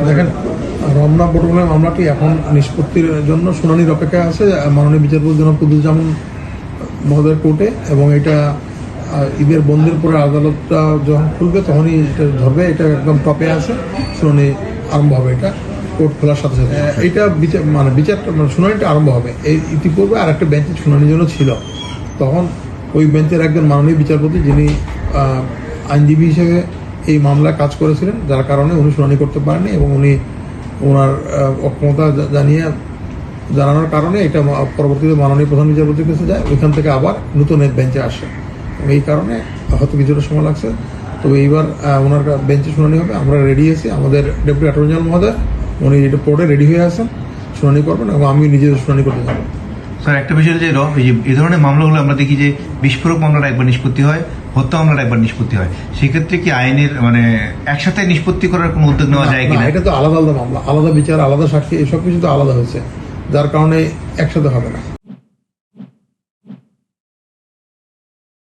দেখেন রমনা বটমূলের মামলাটি এখন নিষ্পত্তির জন্য শুনানির অপেক্ষায় আছে? মাননীয় বিচারপতি জনাব কুদুজ্জামান মহোদয়ের কোর্টে এবং এটা ঈদের বন্ধের পরে আদালতটা যখন খুলবে তখনই এটা ধরবে এটা একদম টপে আছে শুনানি আরম্ভ হবে এটা কোর্ট খোলার সাথে সাথে। আহ, এটা বিচার মানে বিচারটা মানে শুনানিটা আরম্ভ হবে। এই ইতিপূর্বে আর একটা বেঞ্চে শুনানির জন্য ছিল। তখন ওই বেঞ্চের একজন মাননীয় বিচারপতি যিনি আইনজীবী হিসেবে এই মামলায় কাজ করেছিলেন, যার কারণে উনি শুনানি করতে পারেননি এবং উনি ওনার অক্ষমতা জানিয়ে জানানোর কারণে এটা পরবর্তীতে মাননীয় প্রধান বিচারপতির কাছে যায়, ওইখান থেকে আবার নতুন বেঞ্চে আসে। এই কারণে হয়তো কিছুটা সময় লাগছে। তবে এইবার ওনার বেঞ্চে শুনানি হবে। আমরা রেডি আছি। আমাদের ডেপুটি অ্যাটর্নি জেনারেল মহোদয়, উনি কোর্টে রেডি হয়ে আছেন, শুনানি করবেন এবং আমি নিজে শুনানি করতে যাব। স্যার, একটা বিষয় যে এই ধরনের মামলাগুলো আমরা দেখি যে বিস্ফোরক মামলার একবার নিষ্পত্তি হয়, হত্যা মামলার একবার নিষ্পত্তি হয়। সেক্ষেত্রে কি আইনের মানে একসাথে নিষ্পত্তি করার কোনো উদ্যোগ নেওয়া যায় কিনা? এটা তো আলাদা আলাদা মামলা, আলাদা বিচার, আলাদা সাক্ষী, এসব কিছু তো আলাদা হয়েছে। যার কারণে একসাথে হবে না।